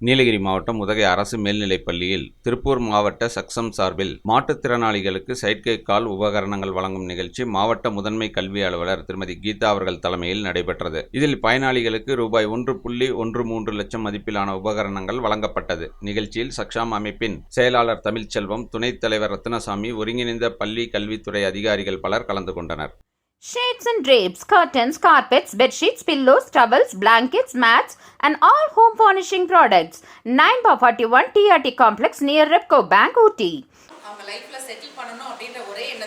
நீலகிரி மாவட்டம் உதகை அரசு மேல்நிலைப் பள்ளியில் திருப்பூர் மாவட்ட சக்சம் சார்பில் மாற்றுத்திறனாளிகளுக்கு செயற்கை கால் உபகரணங்கள் வழங்கும் நிகழ்ச்சி மாவட்ட முதன்மை கல்வி அலுவலர் திருமதி கீதா அவர்கள் தலைமையில் நடைபெற்றது. இதில் பயனாளிகளுக்கு ரூபாய் ஒன்று புள்ளி ஒன்று மூன்று லட்சம் மதிப்பிலான உபகரணங்கள் வழங்கப்பட்டது. நிகழ்ச்சியில் சக்ஷாம் அமைப்பின் செயலாளர் தமிழ்ச்செல்வம் துணைத் தலைவர் ரத்னசாமி ஒருங்கிணைந்த பள்ளி கல்வித்துறை அதிகாரிகள் பலர் கலந்து கொண்டனர். Shades and drapes, curtains, carpets, bedsheets, pillows, towels, blankets, mats, and all home furnishing products. 9 by 41 TRT Complex near Repco Bank, Ooty. அவங்க லைஃப்ல செட்டில் பண்ணணும் அப்படின்ற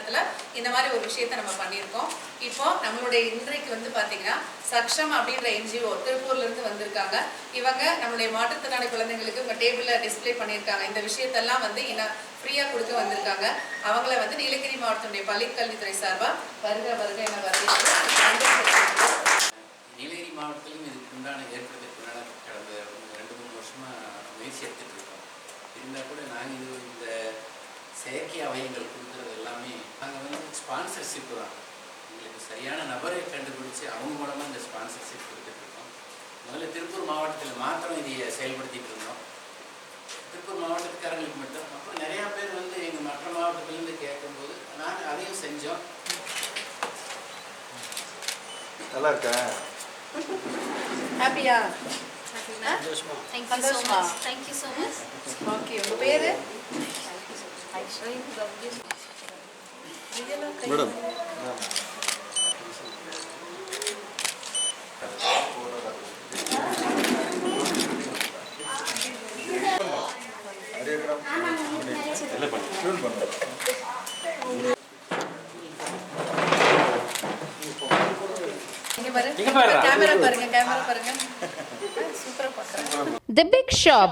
ஒரே இந்த மாதிரி ஒரு விஷயத்த நம்ம பண்ணியிருக்கோம். இப்போ நம்மளுடைய இன்றைக்கு வந்து பார்த்தீங்கன்னா சக்ஷம் அப்படின்ற என்ஜிஓ திருப்பூர்ல இருந்து வந்திருக்காங்க. இவங்க நம்மளுடைய மாற்றுத்திறனாளி குழந்தைங்களுக்கு உங்க டேபிளில் டிஸ்ப்ளே பண்ணியிருக்காங்க. இந்த விஷயத்தெல்லாம் வந்து இன்னும் ஃப்ரீயாக கொடுக்க வந்திருக்காங்க. அவங்கள வந்து நீலகிரி மாவட்டத்துடைய பள்ளிக்கல்வித்துறை சார்பாக வருக வருக என வரவேற்கிறோம். நீலகிரி மாவட்டத்திலும் இதுக்கு உண்டான ஏற்படுத்தினால கடந்த ரெண்டு மூணு வருஷமாக முயற்சி எடுத்துகிட்டு இருக்கோம். இருந்தால் கூட நாங்கள் இது இந்த செயற்கை அவயங்கள் நாங்கள் வந்து ஸ்பான்சர்ஷிப் தான். எங்களுக்கு சரியான நபரை கண்டுபிடிச்சு அவங்க மூலமாக இந்த ஸ்பான்சர்ஷிப் கொடுத்துட்டு இருக்கோம். முதல்ல திருப்பூர் மாவட்டத்தில் மாத்திரம் இதை செயல்படுத்திட்டு இருந்தோம். திருப்பூர் மாவட்டத்துக்காரங்களுக்கு மட்டும். அப்புறம் நிறையா பேர் வந்து எங்கள் மற்ற மாவட்டத்திலேருந்து கேட்கும்போது நாங்கள் அதையும் செஞ்சோம். நல்லா இருக்கா? ஹாப்பியா Thank you so சந்தோஷமா? much. Thank you so much. Okay உங்க பேரு? மேடம். கேமரா பாருங்க கேமரா பாருங்க. சூப்பரா பாக்குறேன் The Big Shop.